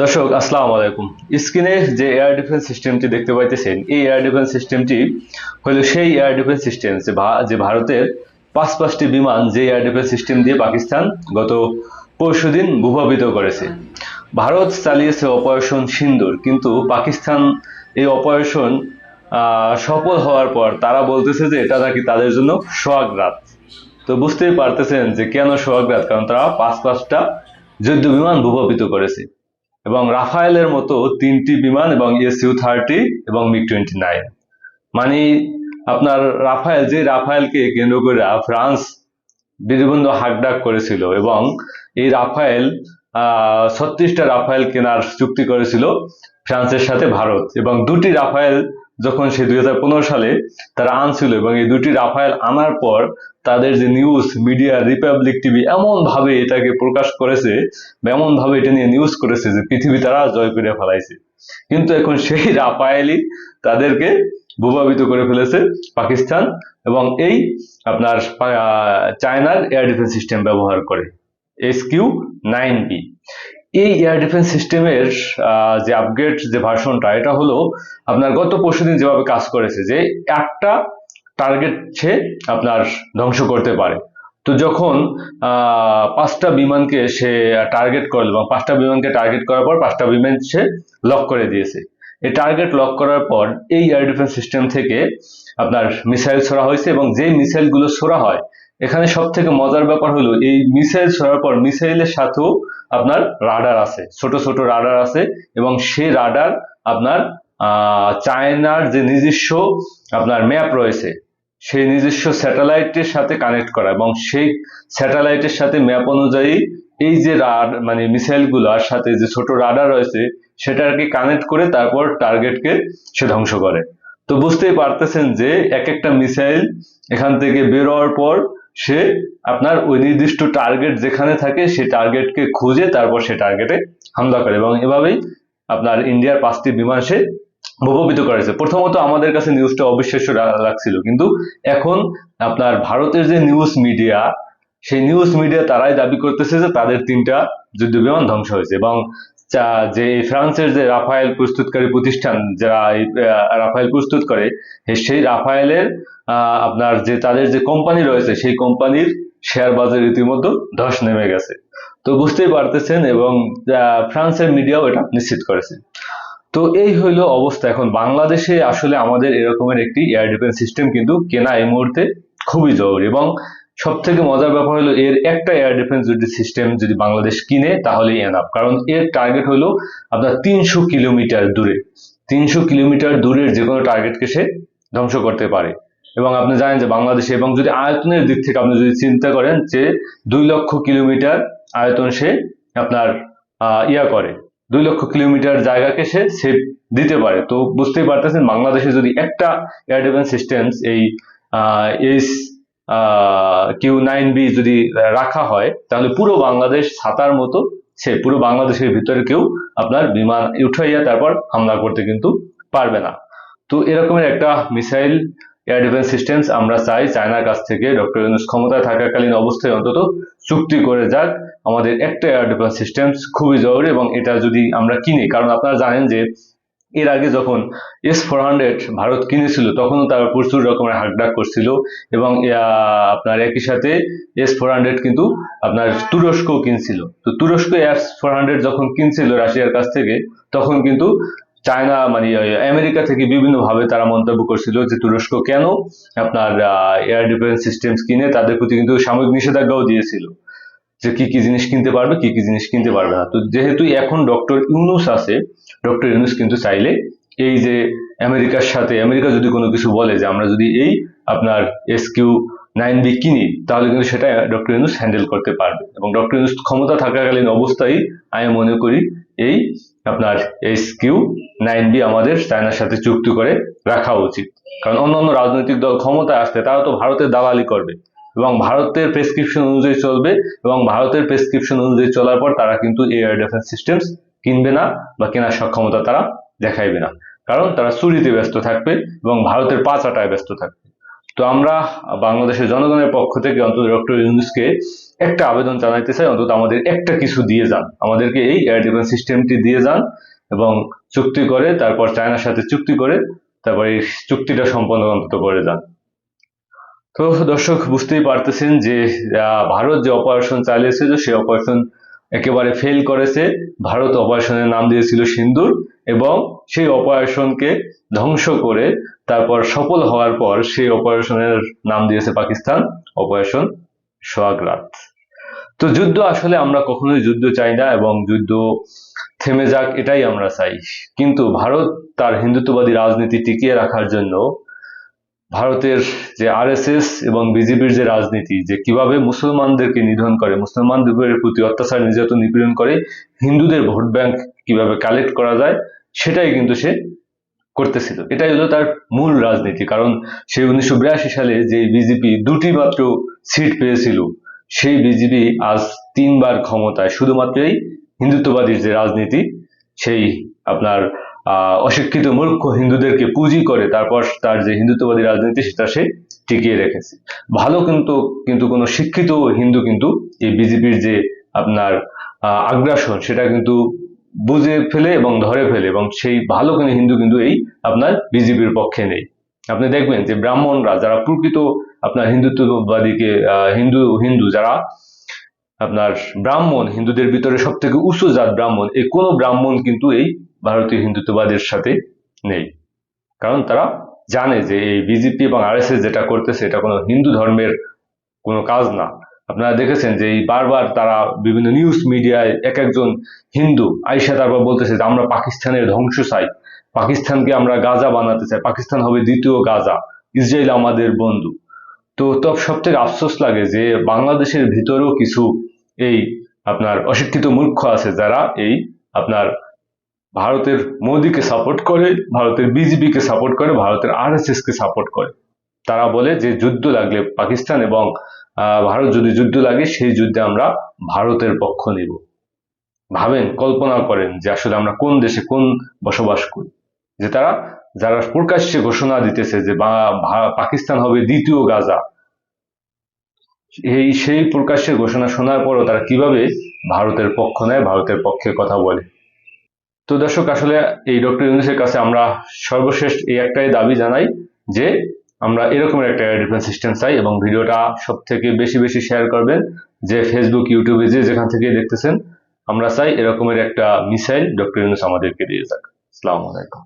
দর্শক, আসসালামু আলাইকুম। স্ক্রিনে যে এয়ার ডিফেন্স সিস্টেমটি দেখতে পাইতেছেন, এই এয়ার ডিফেন্স সিস্টেমটি হলো সেই এয়ার ডিফেন্স সিস্টেম যে ভারতের পাঁচ পাঁচটি বিমান যে এয়ার ডিফেন্স সিস্টেম দিয়ে পাকিস্তান গত পরশুদিন ভূপাবিত করেছে। ভারত চালিয়েছে অপারেশন সিন্দুর, কিন্তু পাকিস্তান এই অপারেশন সফল হওয়ার পর তারা বলতেছে যে এটা নাকি তাদের জন্য সোহাগ রাত তো বুঝতেই পারতেছেন যে কেন সোহাগ রাত কারণ তারা পাঁচ পাঁচটা যুদ্ধ বিমান ভূপাবিত করেছে। এবং রাফায়েলের মতো তিনটি বিমান এবং এসইউ থার্টি এবং মিগ টোয়েন্টি নাইন। মানে আপনার রাফায়েল, যে রাফায়েলকে কেন্দ্র করে ফ্রান্স বিভিন্ন হাকডাক করেছিল এবং এই রাফায়েল ছত্রিশটা রাফায়েল কেনার চুক্তি করেছিল ফ্রান্সের সাথে ভারত এবং দুটি রাফায়েল যখন সে দুই হাজার পনেরো সালে তারা আনছিল এবং এই দুটি রাফায়েল আনার পর তাদের যে নিউজ মিডিয়া রিপাবলিক টিভি এমন ভাবে এটাকে প্রকাশ করেছে বা এমন ভাবে এটা নিয়ে নিউজ করেছে যে পৃথিবী তারা জয় করে ফেলাইছে। কিন্তু এখন সেই রাফায়েলই তাদেরকে প্রভাবিত করে ফেলেছে পাকিস্তান এবং এই আপনার চায়নার এয়ার ডিফেন্স সিস্টেম ব্যবহার করে এস কিউ নাইন বি এই এয়ার ডিফেন্স সিস্টেমের যে আপগ্রেড যে ভার্সনটা এটা হলো আপনার গত পরশুদিন যেভাবে কাজ করেছে যে একটা টার্গেট সে আপনার ধ্বংস করতে পারে। তো যখন পাঁচটা বিমানকে সে টার্গেট করল এবং পাঁচটা বিমানকে টার্গেট করার পর পাঁচটা বিমান সে লক করে দিয়েছে। এই টার্গেট লক করার পর এই এয়ার ডিফেন্স সিস্টেম থেকে আপনার মিসাইল ছোড়া হয়েছে এবং যে মিসাইলগুলো ছোড়া হয়, এখানে সব থেকে মজার ব্যাপার হলো এই মিসাইল ছোড়ার পর মিসাইলের সাথেও আপনার রাডার আছে, ছোট ছোট রাডার আছে এবং সে রাডার আপনার চায়নার যে নিজস্ব আপনার ম্যাপ রয়েছে সেই নিজস্ব স্যাটেলাইটের সাথে কানেক্ট করা এবং সেই স্যাটেলাইটের সাথে ম্যাপ অনুযায়ী এই যে রাড মানে মিসাইলগুলোর সাথে যে ছোট রাডার রয়েছে, সেটাকে কানেক্ট করে তারপর টার্গেটকে সে ধ্বংস করে। তো বুঝতেই পারতেছেন যে এক একটা মিসাইল এখান থেকে বেরোয়ার পর সে আপনার ওই নির্দিষ্ট টার্গেট যেখানে থাকে সেই টার্গেটকে খুঁজে তারপর সে টার্গেটে হামলা করে এবং এভাবেই আপনার ইন্ডিয়ার পাঁচটি বিমান সে ভূপাতিত করেছে। প্রথমত আমাদের কাছে নিউজটা অবিশ্বাস্য লাগছিল। কিন্তু এখন আপনার ভারতের যে নিউজ মিডিয়া সেই নিউজ মিডিয়া তারাই দাবি করতেছে যে তাদের তিনটা যুদ্ধ বিমান ধ্বংস হয়েছে এবং যে ফ্রান্সের যে রাফায়েল প্রস্তুতকারী প্রতিষ্ঠান, যারা রাফায়েল প্রস্তুত করে সেই রাফায়েলের আপনার যে তাদের যে কোম্পানি রয়েছে, সেই কোম্পানির শেয়ার বাজার রীতিমতো ধস নেমে গেছে। তো বুঝতেই পারতেছেন এবং ফ্রান্সের মিডিয়াও এটা নিশ্চিত করেছে। তো এই হইল অবস্থা। এখন বাংলাদেশে আসলে আমাদের এরকমের একটি এয়ার ডিফেন্স সিস্টেম কিন্তু কেনা এই মুহূর্তে খুবই জরুরি এবং সব থেকে মজার ব্যাপার হলো এর একটা এয়ার ডিফেন্স যদি সিস্টেম যদি বাংলাদেশ কিনে, তাহলেই এনাফ কারণ এর টার্গেট হলো আপনার তিনশো কিলোমিটার দূরে। তিনশো কিলোমিটার দূরের যে কোনো টার্গেটকে সে ধ্বংস করতে পারে। এবং আপনি জানেন যে বাংলাদেশে এবং যদি আয়তনের দিক থেকে আপনি যদি চিন্তা করেন যে দুই লক্ষ কিলোমিটার আয়তন সে আপনার ইয়া করে। দুই লক্ষ কিলোমিটার জায়গাকে সে সেভ দিতে পারে। তো বুঝতেই পারতেছেন, বাংলাদেশে যদি একটা এয়ার ডিফেন্স সিস্টেম এই এস কিউ নাইন বি যদি রাখা হয়, তাহলে পুরো বাংলাদেশ ছাতার মতো সে, পুরো বাংলাদেশের ভিতরে কেউ আপনার বিমান উঠাইয়া তারপর হামলা করতে কিন্তু পারবে না। তো এরকমের একটা মিসাইল এয়ার ডিফেন্স সিস্টেমস আমরা চাই, চায়নার কাছ থেকে ডক্টর ইউনুস ক্ষমতায় থাকাকালীন অবস্থায় অন্তত চুক্তি করে যাক। আমাদের একটা এয়ার ডিফেন্স সিস্টেম খুবই জরুরি এবং এটা যদি আমরা কিনি, কারণ আপনারা জানেন যে এর আগে যখন এস ফোর হান্ড্রেড ভারত কিনেছিল, তখনও তারা প্রচুর রকমের হাকডাক করছিল এবং আপনার একই সাথে এস ফোর হান্ড্রেড কিন্তু আপনার তুরস্ক কিনছিল। তো তুরস্ক এস ফোর হান্ড্রেড যখন কিনছিল রাশিয়ার কাছ থেকে, তখন কিন্তু চায়না মানে আমেরিকা থেকে বিভিন্ন ভাবে তারা মন্তব্য করছিল যে তুরস্ক কেন আপনার এয়ার ডিফেন্স সিস্টেম কিনে, তাদের প্রতি কিন্তু সাময়িক নিষেধাজ্ঞাও দিয়েছিল। যে কি কি জিনিস কিনতে পারবে, কি কি জিনিস কিনতে পারবে না। তো যেহেতু এখন ডক্টর ইউনুস আছে, ডক্টর ইউনুস কিন্তু চাইলে এই যে আমেরিকার সাথে, আমেরিকা যদি কোনো কিছু বলে যে আমরা যদি এই আপনার এস কিউ নাইন বি কিনি, তাহলে কিন্তু সেটা ডক্টর ইউনুস হ্যান্ডেল করতে পারবে। এবং ডক্টর ইউনুস ক্ষমতা থাকাকালীন অবস্থায় আমি মনে করি এই আপনার এস কিউ নাইন বি আমাদের চায়নার সাথে চুক্তি করে রাখা উচিত। কারণ অন্যান্য রাজনৈতিক দল ক্ষমতায় আসতে তারা তো ভারতের দালালি করবে। এবং ভারতের প্রেসক্রিপশন অনুযায়ী চলবে এবং ভারতের প্রেসক্রিপশন অনুযায়ী চলার পর তারা কিন্তু এয়ার ডিফেন্স সিস্টেমস কিনবে না বা কেনার সক্ষমতা তারা দেখাইবে না। কারণ তারা চুরিতে ব্যস্ত থাকবে এবং ভারতের পাচাটায় ব্যস্ত থাকবে। তো আমরা বাংলাদেশের জনগণের পক্ষ থেকে অন্তত ডক্টর ইউনুসকে একটা আবেদন জানাইতে চাই, অন্তত আমাদের একটা কিছু দিয়ে যান। আমাদেরকে এই এয়ার ডিফেন্স সিস্টেমটি দিয়ে যান এবং চুক্তি করে, তারপর চায়নার সাথে চুক্তি করে, তারপর এই চুক্তিটা সম্পন্ন অন্তত করে যান। তো দর্শক, বুঝতেই পারতেছেন যে ভারত যে অপারেশন চালিয়েছিল, সেই অপারেশন একেবারে ফেল করেছে। ভারত অপারেশনের নাম দিয়েছিল সিন্দুর এবং সেই অপারেশনকে ধ্বংস করে তারপর সফল হওয়ার পর সেই অপারেশনের নাম দিয়েছে পাকিস্তান অপারেশন সোহাগরাত তো যুদ্ধ আসলে আমরা কখনোই যুদ্ধ চাই না এবং যুদ্ধ থেমে যাক, এটাই আমরা চাই। কিন্তু ভারত তার হিন্দুত্ববাদী রাজনীতি টিকিয়ে রাখার জন্য ভারতের যে আরএসএস এবং বিজেপির যে রাজনীতি, যে কীভাবে মুসলমানদেরকে নিধন করে মুসলমানদের প্রতি অত্যাচার, নির্যাতন, নিপীড়ন করে হিন্দুদের ভোট ব্যাংক কীভাবে কালেক্ট করা যায়, সেটাই কিন্তু সে করতেছিল। এটাই হলো তার মূল রাজনীতি। কারণ সেই উনিশশো সালে যে বিজেপি দুটি মাত্র সিট পেয়েছিল, সেই বিজেপি আজ তিনবার ক্ষমতায়। শুধুমাত্র এই হিন্দুত্ববাদীর যে রাজনীতি, সেই আপনার অশিক্ষিত মূর্খ হিন্দুদেরকে পুঁজি করে তারপর তার যে হিন্দুত্ববাদী রাজনীতি, সেটা সে টিকিয়ে রেখেছে। ভালো কিন্তু কিন্তু কোনো শিক্ষিত হিন্দু কিন্তু এই বিজেপির যে আপনার আগ্রাসন, সেটা কিন্তু বুঝে ফেলে এবং ধরে ফেলে এবং সেই ভালো কোনো হিন্দু কিন্তু এই আপনার বিজেপির পক্ষে নেই। আপনি দেখবেন যে ব্রাহ্মণরা, যারা প্রকৃত আপনার হিন্দুত্ববাদীকে হিন্দু হিন্দু যারা আপনার ব্রাহ্মণ হিন্দুদের ভিতরে সব থেকে উঁচু জাত ব্রাহ্মণ এই কোনো ব্রাহ্মণ কিন্তু এই ভারতীয় হিন্দুত্ববাদের সাথে নেই। কারণ তারা জানে যে এই বিজেপি এবং আরএসএস যেটা করতেছে, এটা কোনো হিন্দু ধর্মের কোনো কাজ না। আপনারা দেখেছেন যে এই বারবার তারা বিভিন্ন নিউজ মিডিয়ায় এক একজন হিন্দু আইসা তারপর বলতেছে যে, আমরা পাকিস্তানের ধ্বংস চাই পাকিস্তানকে আমরা গাজা বানাতে চাই। পাকিস্তান হবে দ্বিতীয় গাজা। ইসরায়েল আমাদের বন্ধু। তো তো সব থেকে আফসোস লাগে যে বাংলাদেশের ভিতরেও কিছু এই আপনার অশিক্ষিত মূর্খ আছে যারা এই আপনার ভারতের মোদীকে সাপোর্ট করে, ভারতের বিজেপিকে সাপোর্ট করে, ভারতের আরএসএস কে সাপোর্ট করে। তারা বলে যে যুদ্ধ লাগলে পাকিস্তান এবং ভারত যদি যুদ্ধ লাগে, সেই যুদ্ধে আমরা ভারতের পক্ষ নিব। ভাবেন, কল্পনা করেন যে আসলে আমরা কোন দেশে কোন বসবাস করি। যে তারা যারা প্রকাশ্যে ঘোষণা দিতেছে যে পাকিস্তান হবে দ্বিতীয় গাজা, এই সেই প্রকাশ্যে ঘোষণা শোনার পরও তারা কীভাবে ভারতের পক্ষ নেয়, ভারতের পক্ষে কথা বলে। তো দর্শক, আসলে এই ডক্টর ইউনুসের কাছে আমরা সর্বশেষ এই একটাই দাবি জানাই যে আমরা এরকম একটা ডিফেন্স সিস্টেম চাই এবং ভিডিওটা সব থেকে বেশি বেশি শেয়ার করবেন যে ফেসবুক ইউটিউবে যে যেখান থেকে দেখতেছেন, আমরা চাই এরকমের একটা মিসাইল ডক্টর ইউনুস আমাদেরকে দিয়ে যাক। আসসালামু আলাইকুম।